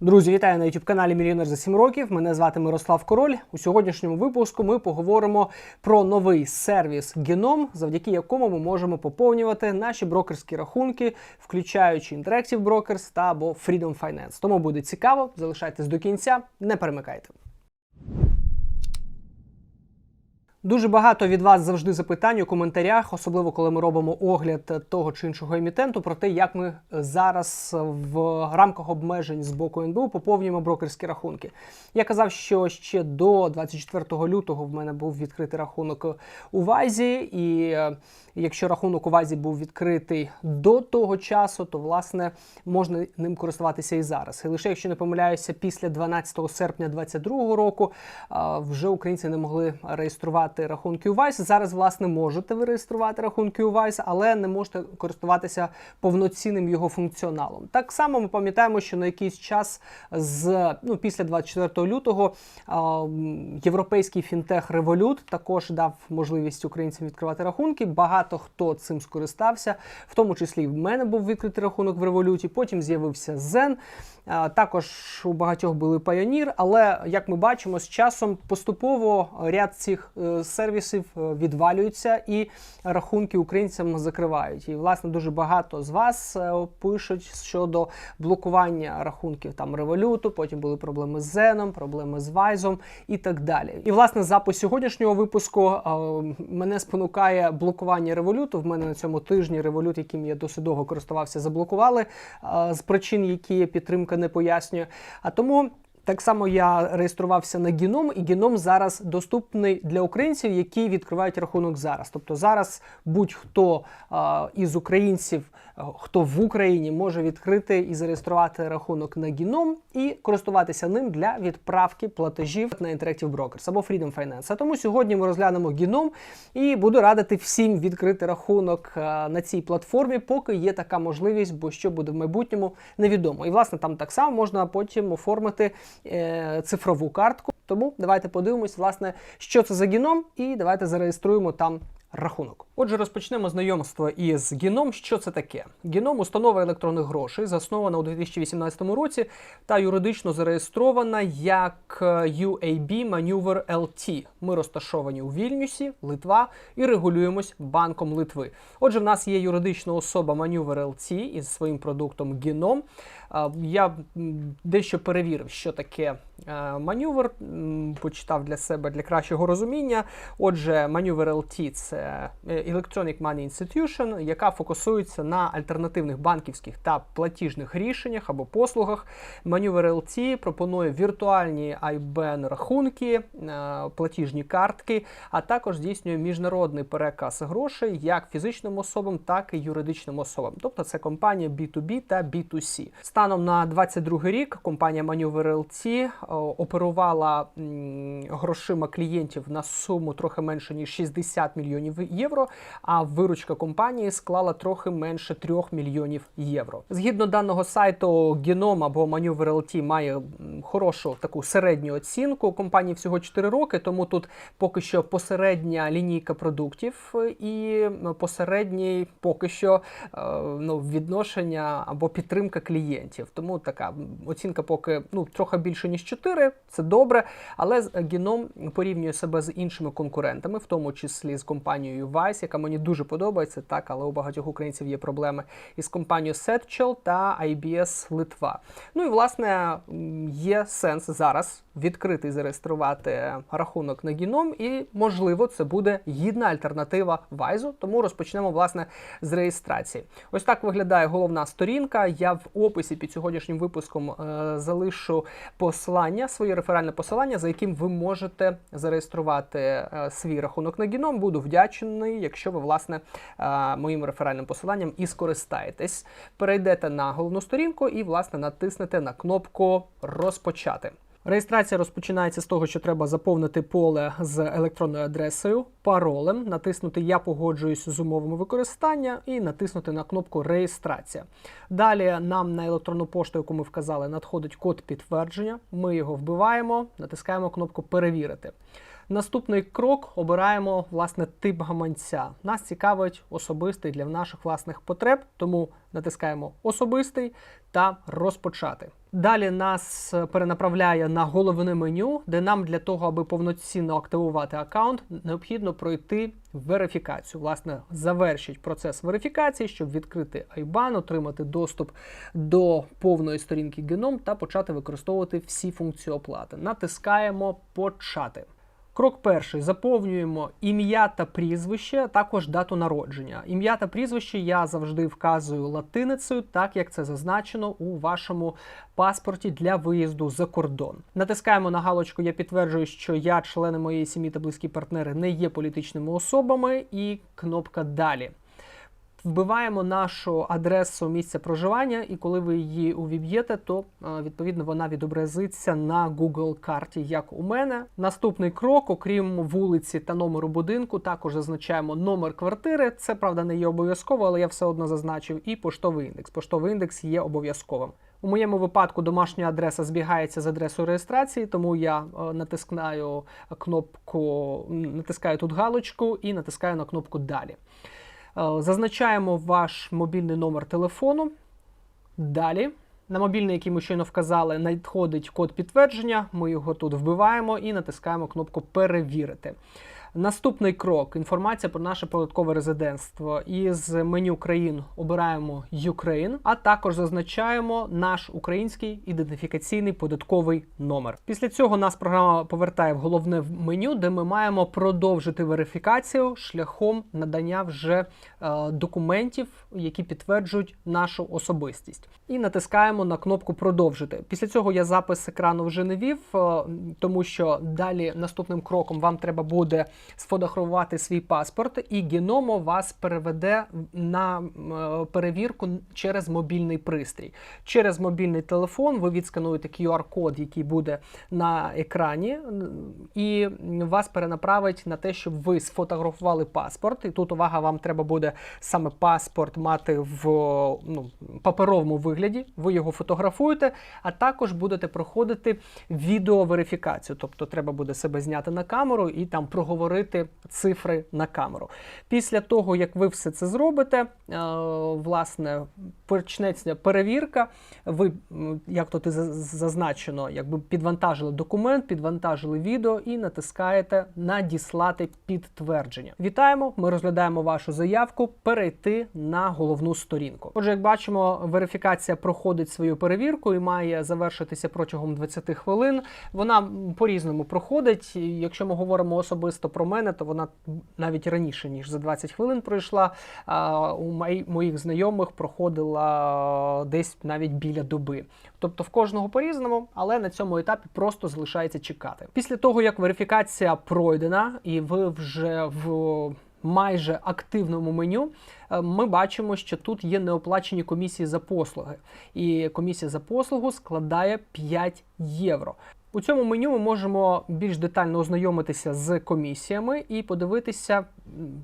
Друзі, вітаю на youtube каналі Мільйонер за 7 років. Мене звати Мирослав Король. У сьогоднішньому випуску ми поговоримо про новий сервіс Геном, завдяки якому ми можемо поповнювати наші брокерські рахунки, включаючи Interactive Brokers та або Freedom Finance. Тому буде цікаво. Залишайтесь до кінця, не перемикайте. Дуже багато від вас завжди запитань у коментарях, особливо коли ми робимо огляд того чи іншого емітенту, про те, як ми зараз в рамках обмежень з боку НБУ поповнюємо брокерські рахунки. Я казав, що ще до 24 лютого в мене був відкритий рахунок у Вайзі, і е, якщо рахунок у Вайзі був відкритий до того часу, то власне можна ним користуватися і зараз. І лише якщо не помиляюся, після 12 серпня 2022 року вже українці не могли реєструвати рахунки у Вайс. Зараз, власне, можете ви реєструвати рахунки у Вайс, але не можете користуватися повноцінним його функціоналом. Так само ми пам'ятаємо, що на якийсь час з ну після 24 лютого європейський фінтех Revolut також дав можливість українцям відкривати рахунки. Багато хто цим скористався, в тому числі і в мене був відкритий рахунок в Revolut, Потім з'явився Zen. А, Також у багатьох були Pioneer, але як ми бачимо, з часом поступово ряд цих е, сервісів е, відвалюються і рахунки українцям закривають. І власне дуже багато з вас е, пишуть щодо блокування рахунків там революту. Потім були проблеми з Зеном, проблеми з Вайзом і так далі. І власне запис сьогоднішнього випуску е, мене спонукає блокування революту. В мене на цьому тижні револют, яким я досить довго користувався, заблокували е, з причин, які підтримка не пояснює. А тому. Так само я реєструвався на гіном, і гіном зараз доступний для українців, які відкривають рахунок зараз. Тобто зараз будь-хто із українців, хто в Україні, може відкрити і зареєструвати рахунок на гіном і користуватися ним для відправки платежів на Interactive Brokers або Freedom Finance. А тому сьогодні ми розглянемо гіном і буду радити всім відкрити рахунок на цій платформі, поки є така можливість, бо що буде в майбутньому, невідомо. І власне там так само можна потім оформити е, цифрову картку. Тому давайте подивимось, власне, що це за геном, і давайте зареєструємо там рахунок. Отже, розпочнемо знайомство із геном. Що це таке? Геном установа електронних грошей, заснована у 2018 році та юридично зареєстрована як е, UAB Maneuver LT. Ми розташовані у Вільнюсі, Литва і регулюємось Банком Литви. Отже, в нас є юридична особа Maneuver LT із своїм продуктом Геном. Е, Я дещо перевірив, що таке е, маневр, почитав для себе для кращого розуміння. Отже, маневр LT це е, Electronic Money Institution, яка фокусується на альтернативних банківських та платіжних рішеннях або послугах. Маневр LT пропонує віртуальні IBAN рахунки, е, платіжні картки, а також здійснює міжнародний переказ грошей як фізичним особам, так і юридичним особам. Тобто це компанія B2B та B2C. Станом на 22 рік компанія Maneuver LT оперувала грошима клієнтів на суму трохи менше ніж 60 мільйонів євро. А виручка компанії склала трохи менше 3 мільйонів євро. Згідно даного сайту, Genom або Maneuver LT має хорошу таку середню оцінку. Компанії всього 4 роки, тому тут поки що посередня лінійка продуктів е, і посередній поки що е, ну, відношення або підтримка клієнтів. Тому така оцінка поки ну, трохи більше ніж 4, це добре. Але з- Genom порівнює себе з іншими конкурентами, в тому числі з компанією Vice, яка мені дуже подобається, так, але у багатьох українців є проблеми із компанією Setchel та IBS Литва. Ну і власне є сенс зараз відкрити і зареєструвати рахунок на Genom, і можливо це буде гідна альтернатива Вайзу. Тому розпочнемо власне з реєстрації. Ось так виглядає головна сторінка. Я в описі під сьогоднішнім випуском е, залишу посилання, своє реферальне посилання, за яким ви можете зареєструвати е, свій рахунок на гіном. Буду вдячний, якщо ви власне е, моїм реферальним посиланням і скористаєтесь. Перейдете на головну сторінку і власне натиснете на кнопку Розпочати. Реєстрація розпочинається з того, що треба заповнити поле з електронною адресою, паролем, натиснути Я погоджуюсь з умовами використання і натиснути на кнопку Реєстрація. Далі нам на електронну пошту, яку ми вказали, надходить код підтвердження. Ми його вбиваємо, натискаємо кнопку Перевірити. Наступний крок обираємо власне тип гаманця. Нас цікавить особистий для наших власних потреб, тому натискаємо особистий та розпочати. Далі нас е, перенаправляє на головне меню, де нам для того, аби повноцінно активувати аккаунт, необхідно пройти верифікацію. Власне, завершить процес верифікації, щоб відкрити IBAN, отримати доступ до повної сторінки геном та почати використовувати всі функції оплати. Натискаємо Почати. Крок перший заповнюємо ім'я та прізвище, також дату народження. Ім'я та прізвище я завжди вказую латиницею, так як це зазначено у вашому паспорті для виїзду за кордон. Натискаємо на галочку Я підтверджую, що я, члени моєї сім'ї та близькі партнери не є політичними особами, і кнопка Далі. Вбиваємо нашу адресу місця проживання, і коли ви її увіб'єте, то е, відповідно вона відобразиться на Google карті, як у мене. Наступний крок, окрім вулиці та номеру будинку, також зазначаємо номер квартири. Це правда не є обов'язково, але я все одно зазначив. І поштовий індекс. Поштовий індекс є обов'язковим. У моєму випадку домашня адреса збігається з адресою реєстрації, тому я е, натискаю кнопку, натискаю тут галочку і натискаю на кнопку Далі. Е, Зазначаємо ваш мобільний номер телефону. Далі. На мобільний, який ми щойно вказали, надходить код підтвердження. Ми його тут вбиваємо і натискаємо кнопку Перевірити. Наступний крок інформація про наше податкове резидентство. Із меню країн обираємо Ukraine, а також зазначаємо наш український ідентифікаційний податковий номер. Після цього нас програма повертає в головне меню, де ми маємо продовжити верифікацію шляхом надання вже документів, які підтверджують нашу особистість. І натискаємо на кнопку Продовжити. Після цього я запис екрану вже не вів, е, тому що далі наступним кроком вам треба буде сфотографувати свій паспорт, і Геномо вас переведе на е, перевірку через мобільний пристрій. Через мобільний телефон ви відскануєте QR-код, який буде на екрані, і вас перенаправить на те, щоб ви сфотографували паспорт. І тут увага, вам треба буде саме паспорт мати в ну, паперовому вигляді. Ви його фотографуєте, а також будете проходити відеоверифікацію. Тобто треба буде себе зняти на камеру і там проговорити цифри на камеру. Після того, як ви все це зробите, е, власне, почнеться перевірка. Ви, як тут зазначено, якби підвантажили документ, підвантажили відео і натискаєте надіслати підтвердження. Вітаємо! Ми розглядаємо вашу заявку. Перейти на головну сторінку. Отже, як бачимо, верифікація проходить свою перевірку і має завершитися протягом 20 хвилин. Вона по-різному проходить. Якщо ми говоримо особисто про мене, то вона навіть раніше ніж за 20 хвилин пройшла. У моїх знайомих проходила десь навіть біля доби. Тобто в кожного по-різному, але на цьому етапі просто залишається чекати. Після того, як верифікація пройдена, і ви вже в майже активному меню, е, ми бачимо, що тут є неоплачені комісії за послуги. І комісія за послугу складає 5 євро. У цьому меню ми можемо більш детально ознайомитися з комісіями і подивитися,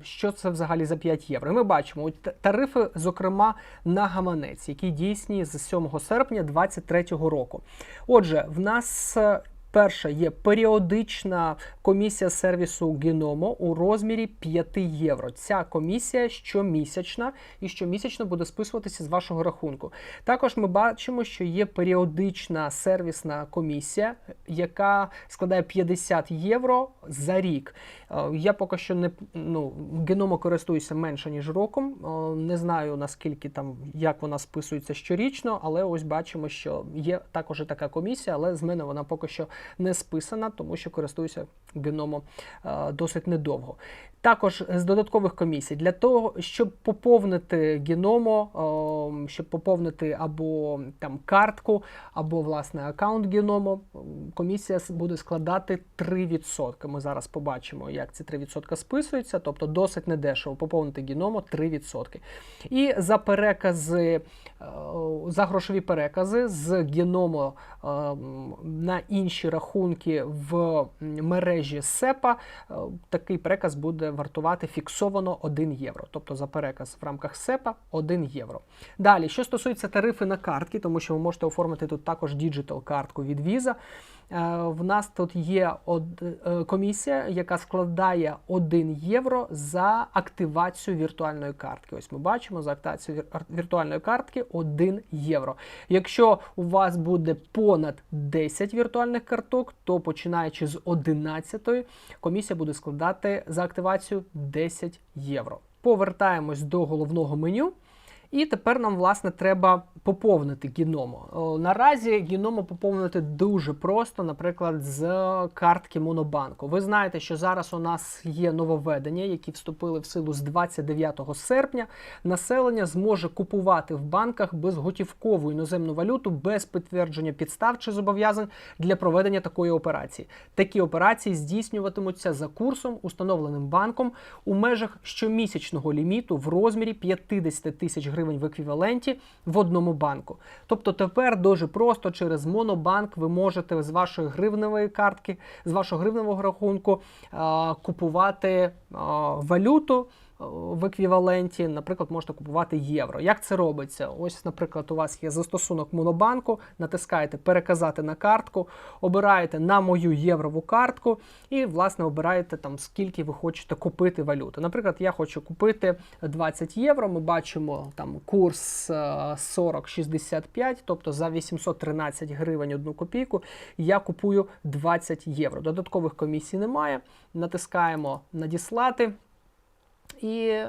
що це взагалі за 5 євро. Ми бачимо тарифи, зокрема, на гаманець, які дійсні з 7 серпня 2023 року. Отже, в нас е, Перша є періодична комісія сервісу Геномо у розмірі 5 євро. Ця комісія щомісячна і щомісячно буде списуватися з вашого рахунку. Також ми бачимо, що є періодична сервісна комісія, яка складає 50 євро за рік. Е, Я поки що не ну, геномо користуюся менше ніж роком. Е, Не знаю наскільки там як вона списується щорічно, але ось бачимо, що є також така комісія, але з мене вона поки що не списана, тому що користуюся геномо е, досить недовго. Також з додаткових комісій для того, щоб поповнити геномо, е, щоб поповнити або там картку, або власне аккаунт геномо, комісія буде складати 3%. Ми зараз побачимо, як ці 3% списуються, тобто досить недешево поповнити геномо 3%. І за перекази, е, за грошові перекази з геномо е, на інші рахунки в мережі СЕПА, такий переказ буде вартувати фіксовано 1 євро. Тобто за переказ в рамках СЕПА 1 євро. Далі, що стосується тарифи на картки, тому що ви можете оформити тут також діджитал картку від Visa. В нас тут є е, комісія, яка складає 1 євро за активацію віртуальної картки. Ось ми бачимо за активацію віртуальної картки 1 євро. Якщо у вас буде понад 10 віртуальних карток, то починаючи з 11 комісія буде складати за активацію 10 євро. Повертаємось до головного меню. І тепер нам, власне, треба поповнити гіномо. Наразі гіномо поповнити дуже просто, наприклад, з картки Монобанку. Ви знаєте, що зараз у нас є нововведення, які вступили в силу з 29 серпня. Населення зможе купувати в банках безготівкову іноземну валюту без підтвердження підстав чи зобов'язань для проведення такої операції. Такі операції здійснюватимуться за курсом, установленим банком у межах щомісячного ліміту в розмірі 50 тисяч гривень в еквіваленті в одному банку. Тобто тепер дуже просто через монобанк ви можете з вашої гривневої картки, з вашого гривневого рахунку купувати валюту в еквіваленті, наприклад, можете купувати євро. Як це робиться? Ось, наприклад, у вас є застосунок монобанку, натискаєте переказати на картку, обираєте на мою єврову картку і, власне, обираєте там скільки ви хочете купити валюту. Наприклад, я хочу купити 20 євро. Ми бачимо там курс е, 40,65, тобто за 813 гривень одну копійку я купую 20 євро. Додаткових комісій немає. Натискаємо надіслати. І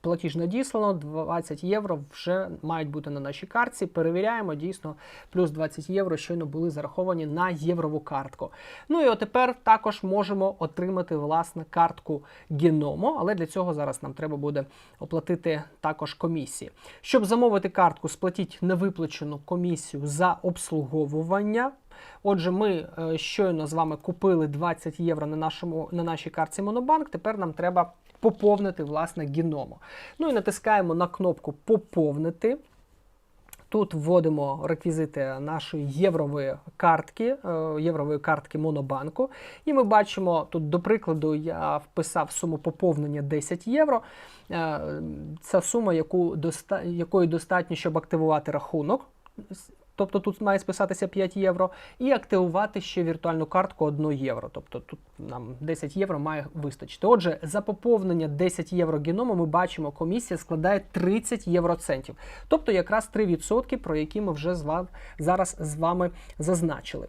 платіж надіслано, 20 євро вже мають бути на нашій картці. Перевіряємо, дійсно, плюс 20 євро щойно були зараховані на єврову картку. Ну і от тепер також можемо отримати власне картку Геномо, але для цього зараз нам треба буде оплатити також комісії. Щоб замовити картку, сплатіть невиплачену комісію за обслуговування. Отже, ми е, щойно з вами купили 20 євро на, нашому, на нашій картці Монобанк. Тепер нам треба поповнити власне гіномо. Ну і натискаємо на кнопку Поповнити. Тут вводимо реквізити нашої єврової картки, е, єврової картки Монобанку. І ми бачимо тут, до прикладу, я вписав суму поповнення 10 євро. Е, Це сума, яку якої достатньо, щоб активувати рахунок. Тобто тут має списатися 5 євро, і активувати ще віртуальну картку 1 євро. Тобто тут нам 10 євро має вистачити. Отже, за поповнення 10 євро геному ми бачимо, комісія складає 30 євроцентів. Тобто якраз 3%, про які ми вже з вами, зараз з вами зазначили.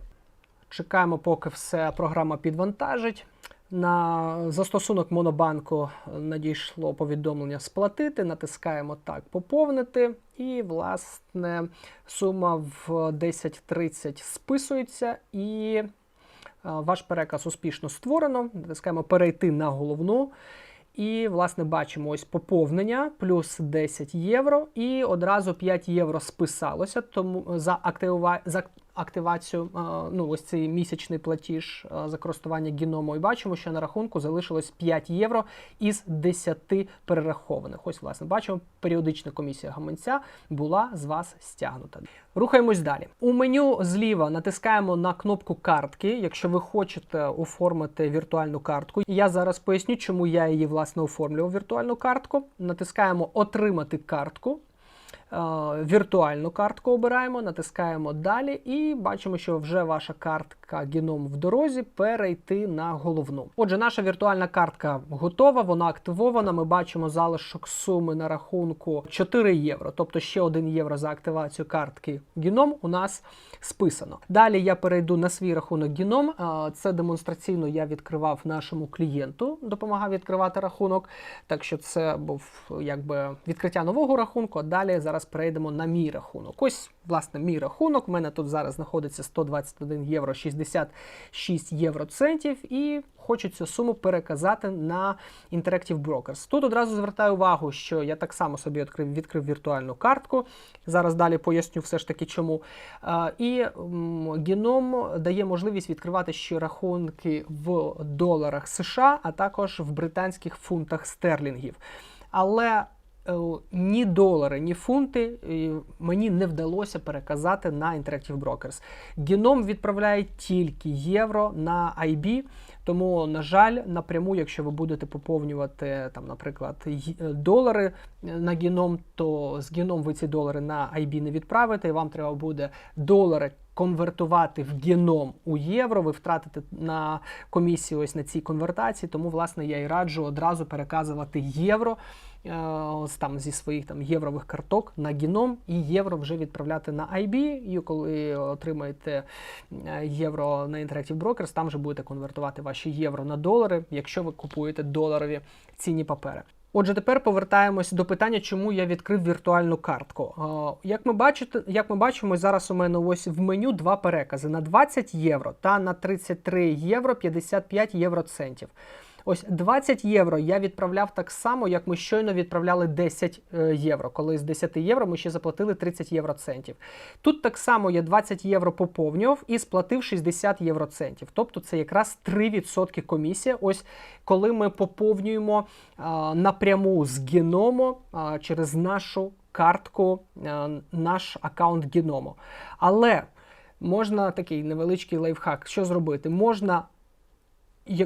Чекаємо, поки все програма підвантажить. На застосунок Монобанку надійшло повідомлення сплатити. Натискаємо так поповнити. І, власне, сума в 10.30 списується, і е, ваш переказ успішно створено. Натискаємо перейти на головну. І, власне, бачимо ось поповнення плюс 10 євро, і одразу 5 євро списалося тому за актива... за активацію, е, ну ось цей місячний платіж е, за користування геному. І бачимо, що на рахунку залишилось 5 євро із 10 перерахованих. Ось, власне, бачимо, періодична комісія гаманця була з вас стягнута. Рухаємось далі. У меню зліва натискаємо на кнопку картки, якщо ви хочете оформити віртуальну картку. Я зараз поясню, чому я її власне оформлював віртуальну картку. Натискаємо Отримати картку. Е, Віртуальну картку обираємо, натискаємо далі і бачимо, що вже ваша картка геном в дорозі перейти на головну. Отже, наша віртуальна картка готова, вона активована. Ми бачимо залишок суми на рахунку 4 євро, тобто ще 1 євро за активацію картки геном у нас списано. Далі я перейду на свій рахунок геном. Е, Це демонстраційно я відкривав нашому клієнту, допомагав відкривати рахунок. Так що це був якби відкриття нового рахунку. А далі зараз перейдемо на мій рахунок. Ось, власне, мій рахунок. У мене тут зараз знаходиться 121 євро 66 євроцентів. І хочу цю суму переказати на Interactive Brokers. Тут одразу звертаю увагу, що я так само собі відкрив, відкрив віртуальну картку. Зараз далі поясню все ж таки чому. І м, геном дає можливість відкривати ще рахунки в доларах США, а також в британських фунтах стерлінгів. Але ні долари, ні фунти е, мені не вдалося переказати на Interactive Brokers. Геном відправляє тільки євро на IB, тому, на жаль, напряму, якщо ви будете поповнювати, там, наприклад, е, долари на геном, то з геном ви ці долари на IB не відправите, і вам треба буде долари конвертувати в геном у євро, ви втратите на комісії ось на цій конвертації. Тому, власне, я і раджу одразу переказувати євро. е, там зі своїх там єврових карток на геном і євро вже відправляти на IB. І коли отримаєте е, євро на Interactive Brokers, там вже будете конвертувати ваші євро на долари, якщо ви купуєте доларові цінні папери. Отже, тепер повертаємось до питання, чому я відкрив віртуальну картку. Як ми бачите, як ми бачимо, зараз у мене ось в меню два перекази на 20 євро та на 33 євро 55 євроцентів. Ось 20 євро я відправляв так само, як ми щойно відправляли 10 е, євро. Коли з 10 євро ми ще заплатили 30 євроцентів. Тут так само я 20 євро поповнював і сплатив 60 євроцентів. Тобто це якраз 3% комісія. Ось коли ми поповнюємо а, напряму з геному а, через нашу картку, а, наш аккаунт геному. Але можна такий невеличкий лайфхак. Що зробити? Можна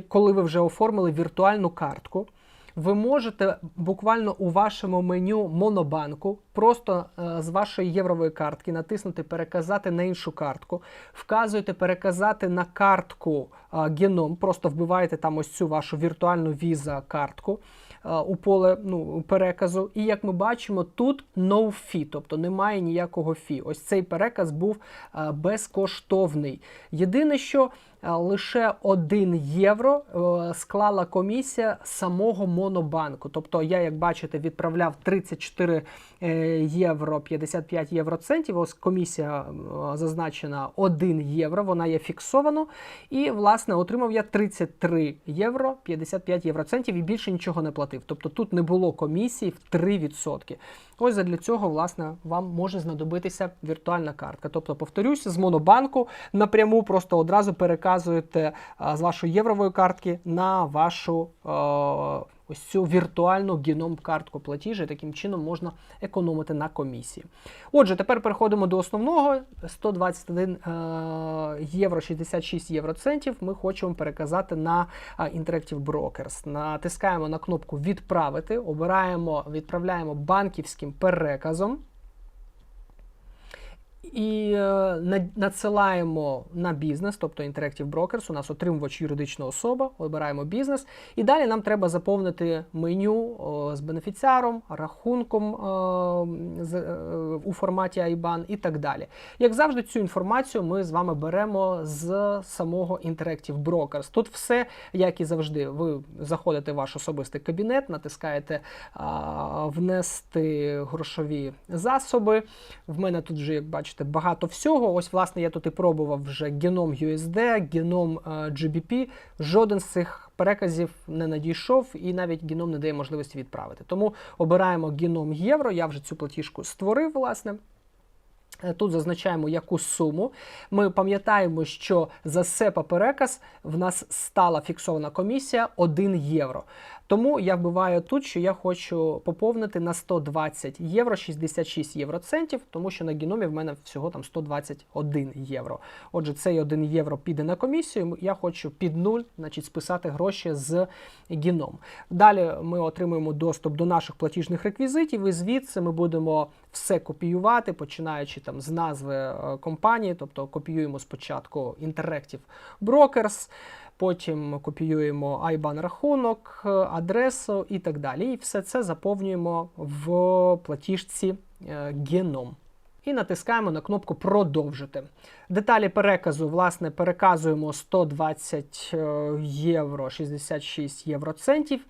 коли ви вже оформили віртуальну картку, ви можете буквально у вашому меню Монобанку просто е, з вашої єврової картки натиснути Переказати на іншу картку, вказуєте переказати на картку е, геном, просто вбиваєте там ось цю вашу віртуальну віза картку е, у поле ну, переказу. І як ми бачимо, тут no fee, тобто немає ніякого фі. Ось цей переказ був безкоштовний. Єдине, що лише 1 євро е, склала комісія самого Монобанку. Тобто, я, як бачите, відправляв 34 е, євро 55 євроцентів. Ось комісія е, зазначена 1 євро, вона є фіксовано. І, власне, отримав я 33 євро 55 євроцентів і більше нічого не платив. Тобто тут не було комісії в 3%. Ось для цього, власне, вам може знадобитися віртуальна картка. Тобто, повторюсь, з монобанку напряму просто одразу переказуєте а, з вашої єврової картки на вашу е, ось цю віртуальну геном-картку платіжі. Таким чином можна економити на комісії. Отже, тепер переходимо до основного. 121 е, євро 66 євроцентів ми хочемо переказати на Interactive Brokers. Натискаємо на кнопку Відправити, обираємо, відправляємо банківським переказом. І е, надсилаємо на бізнес, тобто Interactive Brokers, у нас отримувач юридична особа, обираємо бізнес. І далі нам треба заповнити меню з бенефіціаром, рахунком е, е, у форматі IBAN і так далі. Як завжди, цю інформацію ми з вами беремо з самого Interactive Brokers. Тут все, як і завжди, ви заходите в ваш особистий кабінет, натискаєте внести грошові засоби. В мене тут вже, як бачите, багато всього. Ось, власне, я тут і пробував вже геном USD, геном е, GBP. Жоден з цих переказів не надійшов, і навіть геном не дає можливості відправити. Тому обираємо геном євро. Я вже цю платіжку створив, власне. Е, Тут зазначаємо яку суму. Ми пам'ятаємо, що за SEPA переказ в нас стала фіксована комісія 1 євро. Тому я вбиваю тут, що я хочу поповнити на 120 євро 66 євроцентів, тому що на геномі в мене всього там 121 євро. Отже, цей 1 євро піде на комісію. Я хочу під нуль, значить, списати гроші з геном. Далі ми отримуємо доступ до наших платіжних реквізитів, і звідси ми будемо все копіювати, починаючи там з назви е, компанії, тобто копіюємо спочатку Interactive Brokers, потім копіюємо IBAN рахунок, е, адресу і так далі. І все це заповнюємо в платіжці геном. І натискаємо на кнопку Продовжити. Деталі переказу, власне, переказуємо 120 е, євро 66 євроцентів.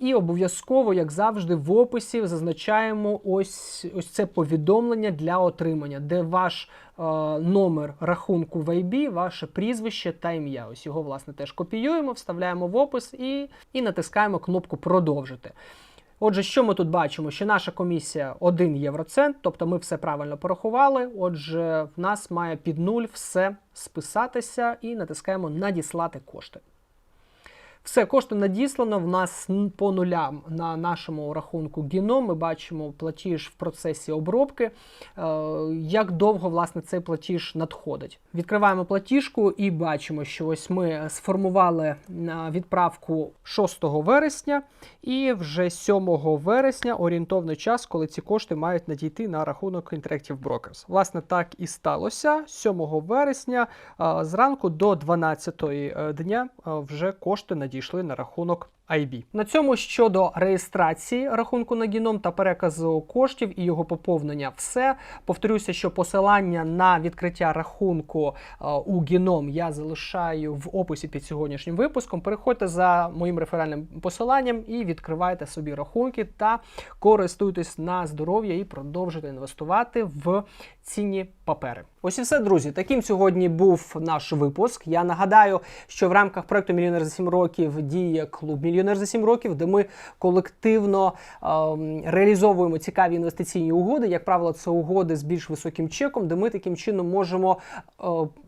І обов'язково, як завжди, в описі зазначаємо ось, ось це повідомлення для отримання, де ваш е, номер рахунку в IB, ваше прізвище та ім'я. Ось його, власне, теж копіюємо, вставляємо в опис і, і натискаємо кнопку Продовжити. Отже, що ми тут бачимо? Що наша комісія 1 євроцент, тобто ми все правильно порахували. Отже, в нас має під нуль все списатися і натискаємо Надіслати кошти. Все, кошти надіслано. В нас по нулям на нашому рахунку Гіном. Ми бачимо платіж в процесі обробки. Е, Як довго власне цей платіж надходить? Відкриваємо платіжку і бачимо, що ось ми сформували відправку 6 вересня, і вже 7 вересня орієнтовний час, коли ці кошти мають надійти на рахунок Interactive Brokers. Власне, так і сталося. 7 вересня е, зранку до 12 дня е, вже кошти надійшли на рахунок IB. На цьому щодо реєстрації рахунку на гіном та переказу коштів і його поповнення, все. Повторюся, що посилання на відкриття рахунку е, у гіном я залишаю в описі під сьогоднішнім випуском. Переходьте за моїм реферальним посиланням і відкривайте собі рахунки та користуйтесь на здоров'я і продовжуйте інвестувати в цінні папери. Ось і все, друзі. Таким сьогодні був наш випуск. Я нагадаю, що в рамках проекту Мільйонер за 7 років діє клуб Мільйонер за 7 років, де ми колективно реалізовуємо цікаві інвестиційні угоди. Як правило, це угоди з більш високим чеком, де ми таким чином можемо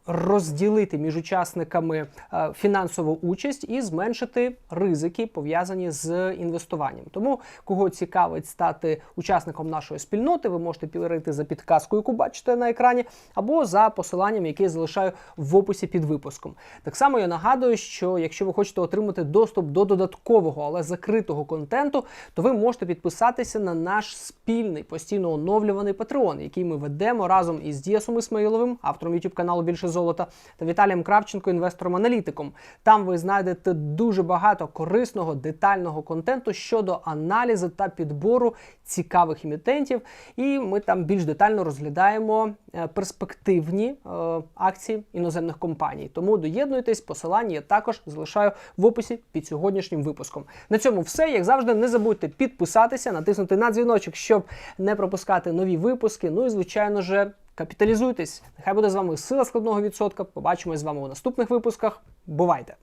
розділити між учасниками е, фінансову участь і зменшити ризики, пов'язані з інвестуванням. Тому, кого цікавить стати учасником нашої спільноти, ви можете перейти за підказкою, яку бачите на екрані, або за посиланням, яке я залишаю в описі під випуском. Так само я нагадую, що якщо ви хочете отримати доступ до додаткового, але закритого контенту, то ви можете підписатися на наш спільний постійно оновлюваний Patreon, який ми ведемо разом із Діасом Ісмаїловим, автором YouTube каналу Більше золота, та Віталієм Кравченко, інвестором-аналітиком. Там ви знайдете дуже багато корисного детального контенту щодо аналізу та підбору цікавих емітентів. І ми там більш детально розглядаємо е, перспективні е, акції іноземних компаній. Тому доєднуйтесь, посилання я також залишаю в описі під сьогоднішнім випуском. На цьому все. Як завжди, не забудьте підписатися, натиснути на дзвіночок, щоб не пропускати нові випуски. Ну і звичайно же. Капіталізуйтесь. Нехай буде з вами сила складного відсотка. Побачимось з вами у наступних випусках. Бувайте!